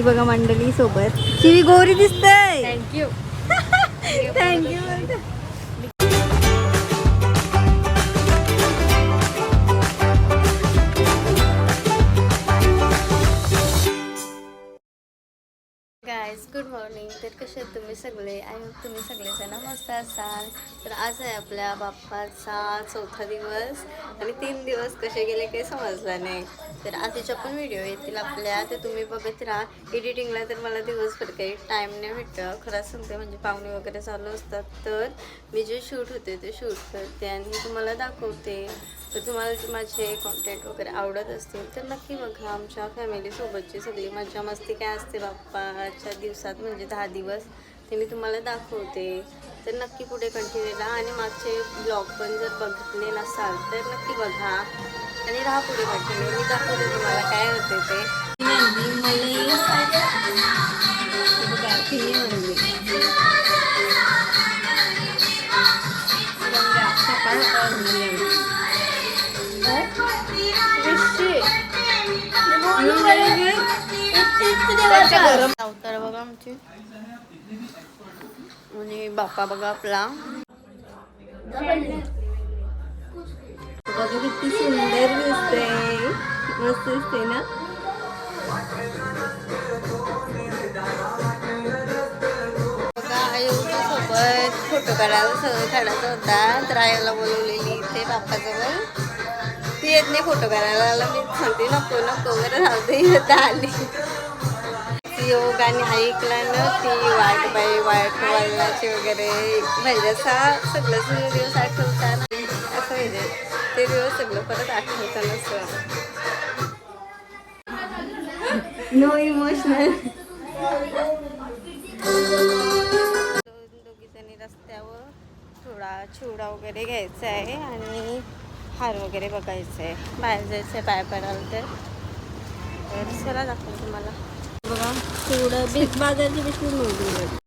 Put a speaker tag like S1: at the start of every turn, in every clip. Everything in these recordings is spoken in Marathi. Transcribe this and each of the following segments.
S1: ही बघा मंडळी सोबत. शिवी गोरी दिसतय.
S2: कसे आहेत तुम्ही सगळे? आणि तुम्ही सगळेजण मस्त असाल. तर आज आहे आपल्या बाप्पाचा चौथा दिवस आणि तीन दिवस कसे गेले काही समजलं नाही. तर आधीच्या पण व्हिडिओ येतील आपल्या ते तुम्ही बघत राहा. एडिटिंगला तर मला दिवसभर काही टाईम नाही भेटतं. खरंच सांगते म्हणजे पाहुणे वगैरे चालू असतात तर मी जे शूट होते ते शूट करते आणि तुम्हाला दाखवते. तर तुम्हाला माझे कॉन्टेंट वगैरे आवडत असतील तर नक्की बघा. आमच्या फॅमिलीसोबतची सगळी मजा मस्ती काय असते बाप्पाच्या दिवसात? म्हणजे दहा दिवस. ते मी तुम्हाला दाखवते. तर नक्की पुढे कंटिन्यू राहा आणि मागचे ब्लॉग पण जर बघितले नसाल तर नक्की बघा. आणि राहा पुढे कंटिन्यू मी दाखवते तुम्हाला काय होते ते. अवतार बघा आमची. आणि बाप्पा बघा आपला.
S1: बघा किती सुंदर दिसते मस्त दिसते ना?
S2: बघा आयोच्या सोबत फोटो काढायला सगळं काढायचा होता. तर आयोला बोलवलेली इथे बाप्पाजवळ. ती येत नाही फोटो काढायला. मी सांगते नको नको बरं राहते आली ती हो ऐकलं ना ती वाट बाई वाट वळणाची वगैरे. म्हणजे असा सगळं जुने दिवस आठवताना असं म्हणजे ते दिवस सगळं परत आठवताना असं
S1: नो इमोशनल
S2: दोघी रस्त्यावर थोडा चिवडा वगैरे घ्यायचा आहे आणि हार वगैरे बघायचं आहे. बाहेर जायचं आहे पाय पडाल तर चला दाखवतो तुम्हाला.
S1: बघा चिवडा बिग बाजारची पिशवी मोठी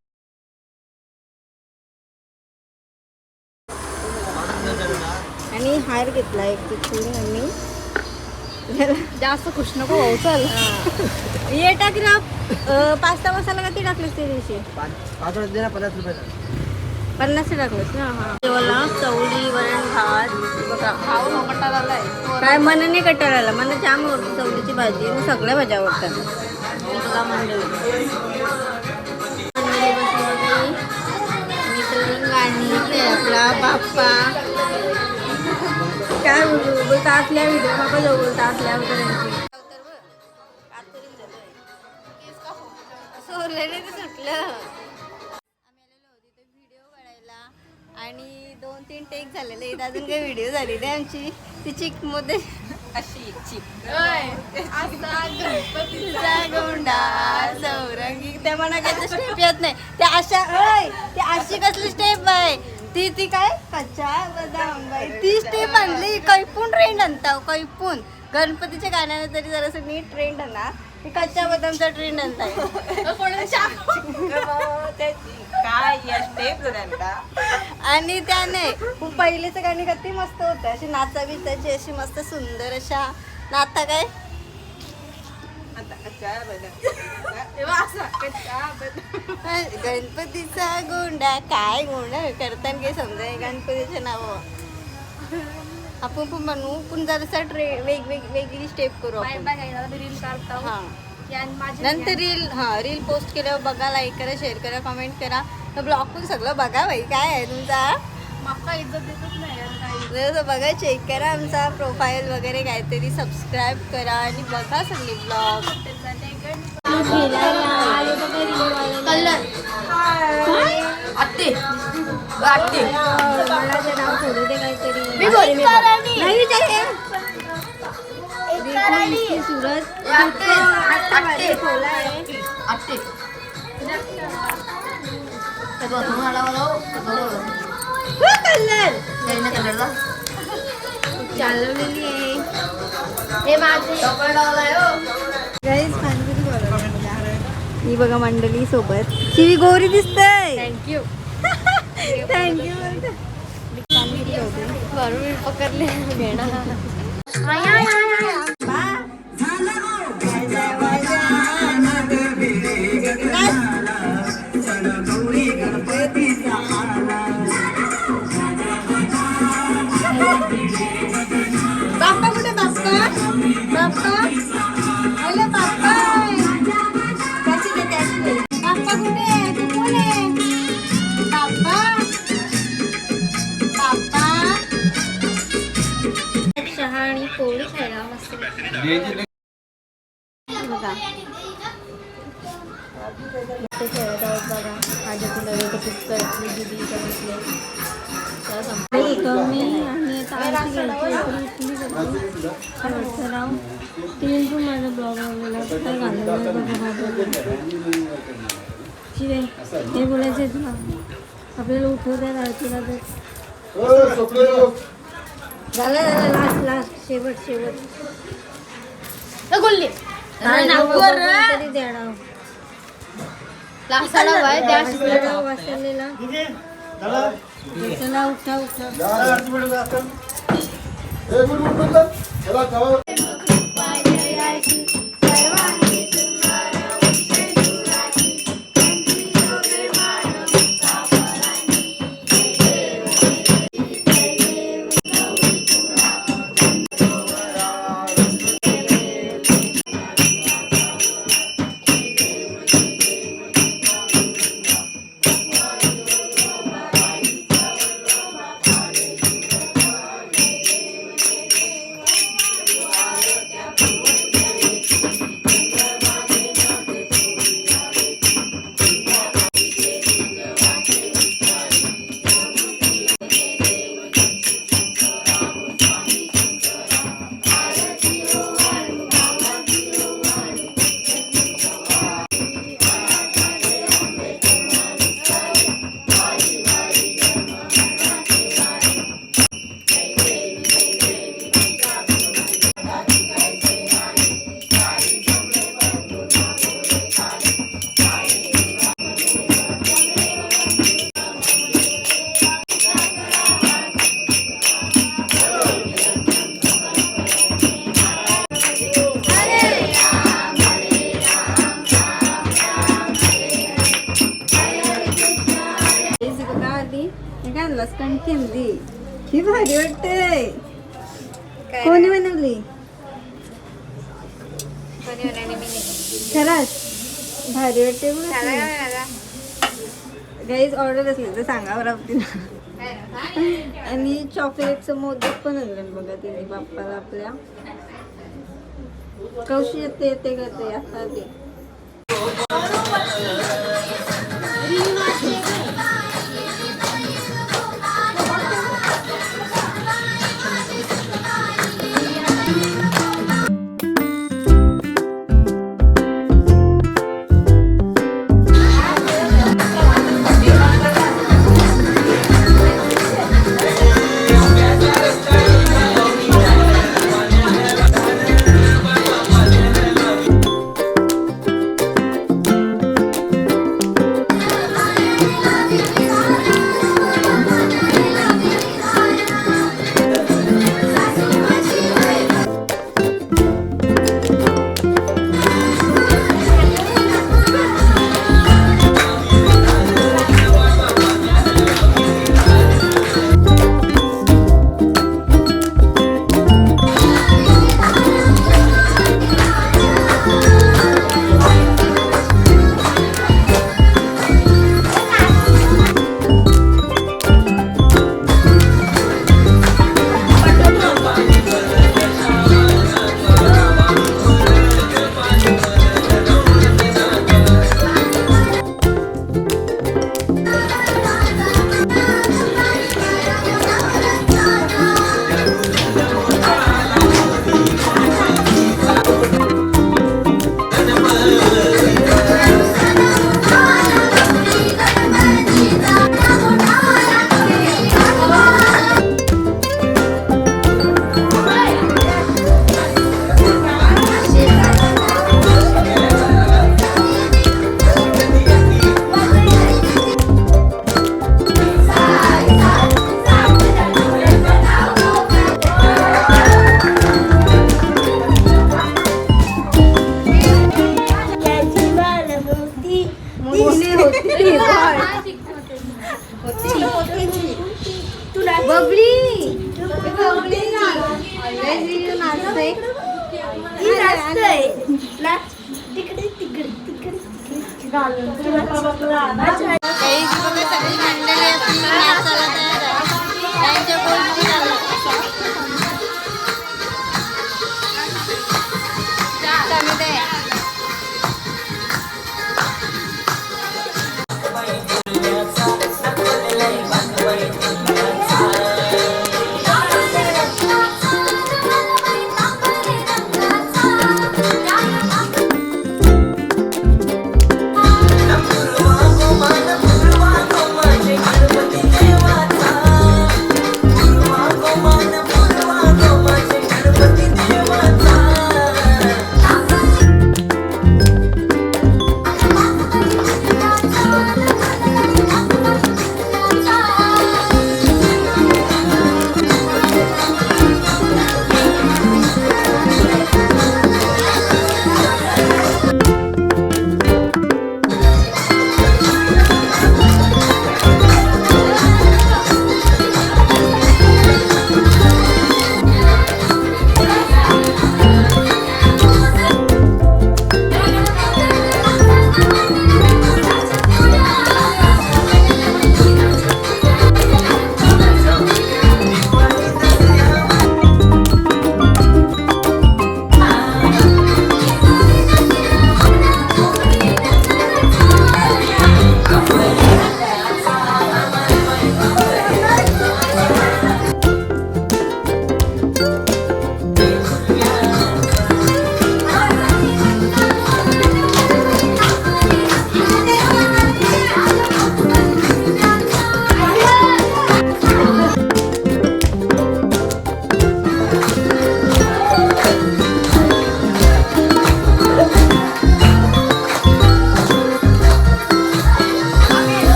S1: आणि हार घेतला एक तिथून आणि
S2: जास्त खुश नको भाऊ चल.
S1: हे. टाक ना अं, पास्ता मसाला का ते टाकलेस त्या दिवशी?
S3: पाच दे ना पन्नास रुपयाचा
S1: पन्नास टाकलेस ना हा. चवली वरण भात. बघा
S2: आलाय
S1: काय मन नाही कटाळाला मला जाम आवडते चवलीची भाजी आणि सगळ्या भाज्या आवडतात. बघा मंडळी मंडळी बसली आपला बाप्पा काय बोलू बोलता असल्या व्हिडिओ बाबा जवळ बोलता असल्या वगैरे
S2: सोरलेले ते सुटलं आम्ही आलेलो होतो तिथे व्हिडिओ काढायला आणि दोन तीन टेक झालेले आहेत. अजून काही व्हिडिओ झालेली आमची. ती चिकमध्ये अशी गोंडा चौरंगी त्या म्हणा काय स्टेप येत नाही. त्या अशा ओय ती अशी कसली स्टेप आहे ती ती काय? कच्चा बदाम बाई. ती स्टेप आणली. कैपून ट्रेंड आणता कैपून गणपतीच्या गाण्याने तरी जरासं नीट ट्रेंड आणा. ती कच्च्या बदामचा ट्रेंड आणताय. आणि त्याने पहिलेचं गाणी किती मस्त होतं. अशी नाचा बिचाची अशी मस्त सुंदर अशा नाता काय? गणपतीचा गोंडा काय गोंडा? करताना काही समजा गणपतीचे नाव. आपण पण बनवू पण जरासा ट्रे वेग वेग वेगळी स्टेप करू आपण.
S4: रील काढता
S2: हा.
S4: आणि माझे
S2: नंतर रील हा रील पोस्ट केल्यावर बघा लाईक करा शेअर करा कमेंट करा. ब्लॉग पण सगळं बघा भाई काय आहे तुमचा?
S4: माका इज्जत देतच नाही यार काही.
S2: जर बघा चेक करा आमचा प्रोफाईल वगैरे काहीतरी सबस्क्राईब करा आणि बघा सगळी ब्लॉग
S4: कलर. आत्ते. आत्ते.
S1: मला ते नाव थोडं ते काहीतरी
S4: मी बोलली. मी बोलली.
S1: नाही विचार
S4: कलरला.
S1: चालवलेली आहे.
S4: हे माझे.
S1: ही. बघा मंडळी. सोबत. शिवी गोरी दिसतय.
S2: थँक्यू
S1: थँक्यू
S2: पकडले.
S1: बघा ते खेळत आहोत बघा माझ्या तुला व्यवस्थित करतली मी आणि राव तीन तू माझा ब्लॉग वगैरे तर शिवे हे बोलायचं आहे तुला आपल्याला उठवत्या आरतीला तर झालं झालं लास्ट लास्ट शेवट शेवट.
S4: गोल्ली.
S1: तरी देणार.
S4: लास्ट त्या
S1: वासलेला चला. उठा उठा. गाईज ऑर्डर असली तर सांगा बरं तिला आणि चॉकलेटचं मोदक पण आणलं बघा तिने बाप्पाला आपल्या. कौशी येते येते करते आता ते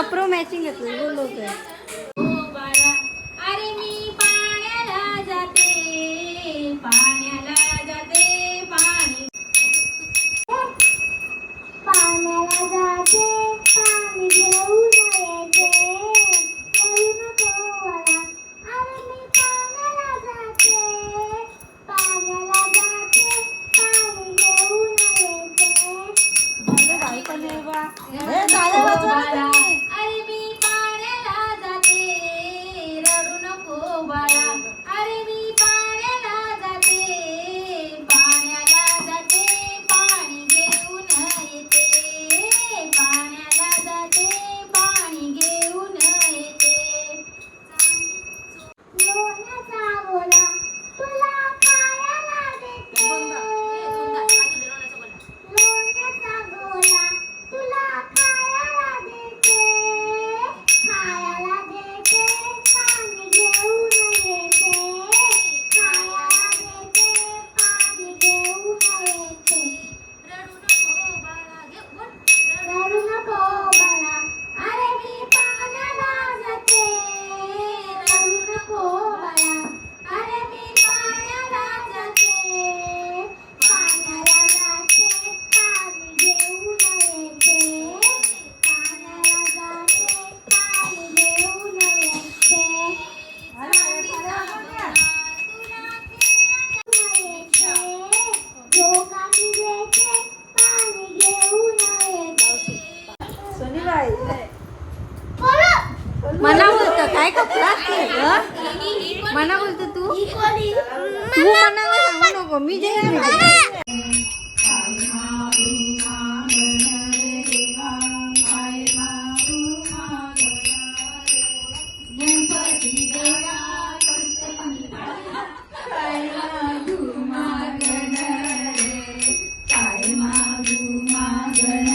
S1: कपरो मॅचिंग घेतलं लोग लवकर Yeah.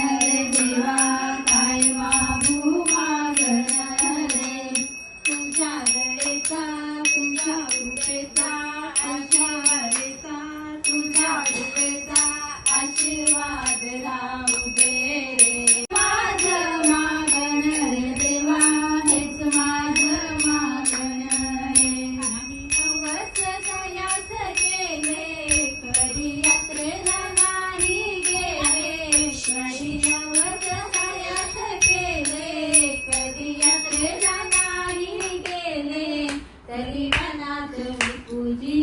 S1: பூஜை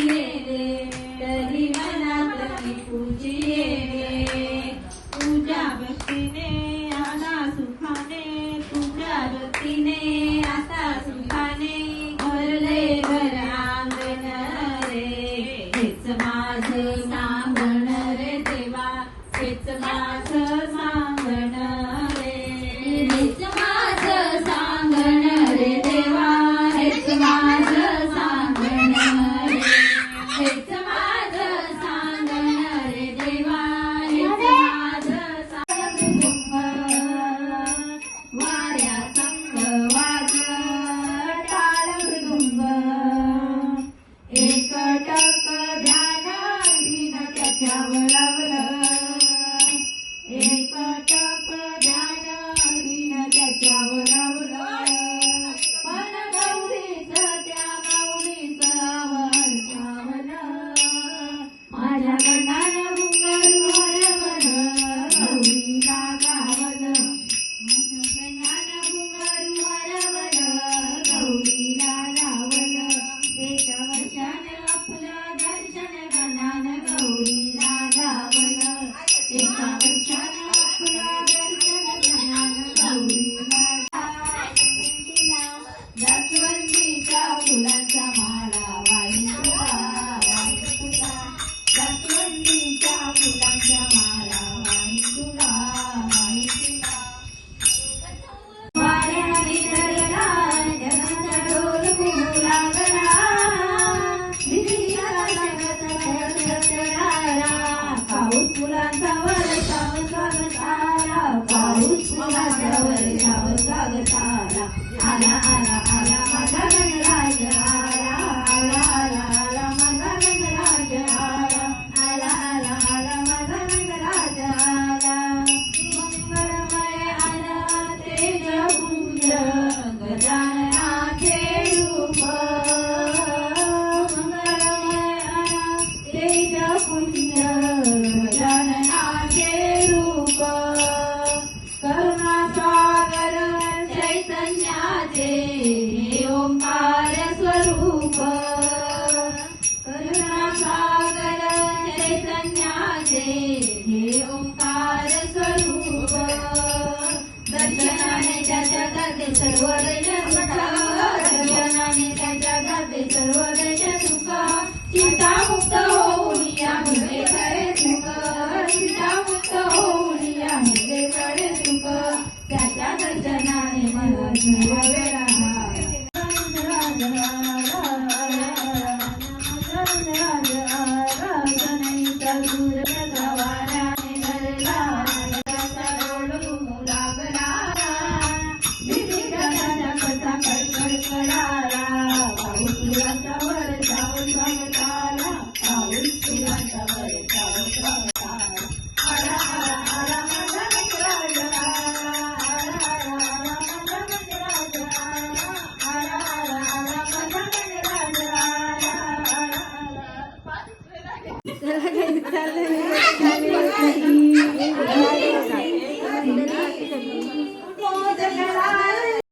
S1: आला आला. வராணிகள்